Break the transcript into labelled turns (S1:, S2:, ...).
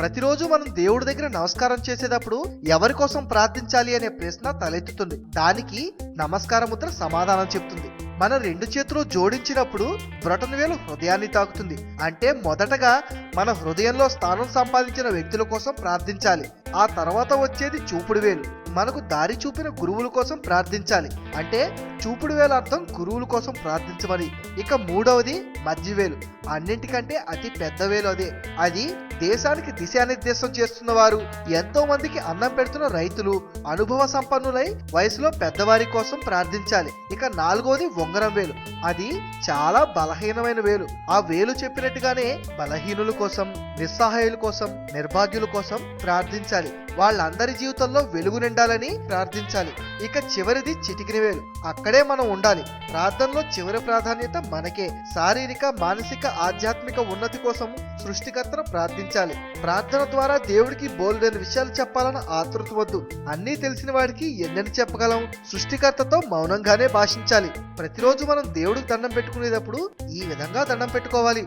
S1: ప్రతిరోజు మనం దేవుడి దగ్గర నమస్కారం చేసేటప్పుడు ఎవరి కోసం ప్రార్థించాలి అనే ప్రశ్న తలెత్తుతుంది. దానికి నమస్కార ముద్ర సమాధానం చెప్తుంది. మన రెండు చేతులు జోడించినప్పుడు బ్రొటన వేలు హృదయాన్ని తాకుతుంది. అంటే మొదటగా మన హృదయంలో స్థానం సంపాదించిన వ్యక్తుల కోసం ప్రార్థించాలి. ఆ తర్వాత వచ్చేది చూపుడు వేలు. మనకు దారి చూపిన గురువుల కోసం ప్రార్థించాలి. అంటే చూపుడు వేలు అర్థం గురువుల కోసం ప్రార్థించమని. ఇక మూడవది మధ్య వేలు. అన్నింటికంటే అతి పెద్ద వేలు అదే. అది దేశానికి దిశానిర్దేశం చేస్తున్న వారు ఎంతో మందికి అన్నం పెడుతున్న రైతులు అనుభవ సంపన్నులై వయసులో పెద్దవారి కోసం ప్రార్థించాలి. ఇక నాలుగవది ఉంగరం వేలు. అది చాలా బలహీనమైన వేలు. ఆ వేలు చెప్పినట్టుగానే బలహీనుల కోసం నిస్సహాయుల కోసం నిర్భాగ్యుల కోసం ప్రార్థించాలి. వాళ్ళందరి జీవితంలో వెలుగు నిండాలని ప్రార్థించాలి. ఇక చివరిది చిటికిన వేలు. అక్కడే మనం ఉండాలి. ప్రార్థనలో చివరి ప్రాధాన్యత మనకే. శారీరక మానసిక ఆధ్యాత్మిక ఉన్నతి కోసం సృష్టికర్తను ప్రార్థించాలి. ప్రార్థన ద్వారా దేవుడికి బోల్డెన్ విషయాలు చెప్పాలన్న ఆతృత వద్దు. అన్నీ తెలిసిన వాడికి ఎన్నని చెప్పగలం? సృష్టికర్తతో మౌనంగానే భాషించాలి. ప్రతిరోజు మనం దేవుడికి దండం పెట్టుకునేటప్పుడు ఈ విధంగా దండం పెట్టుకోవాలి.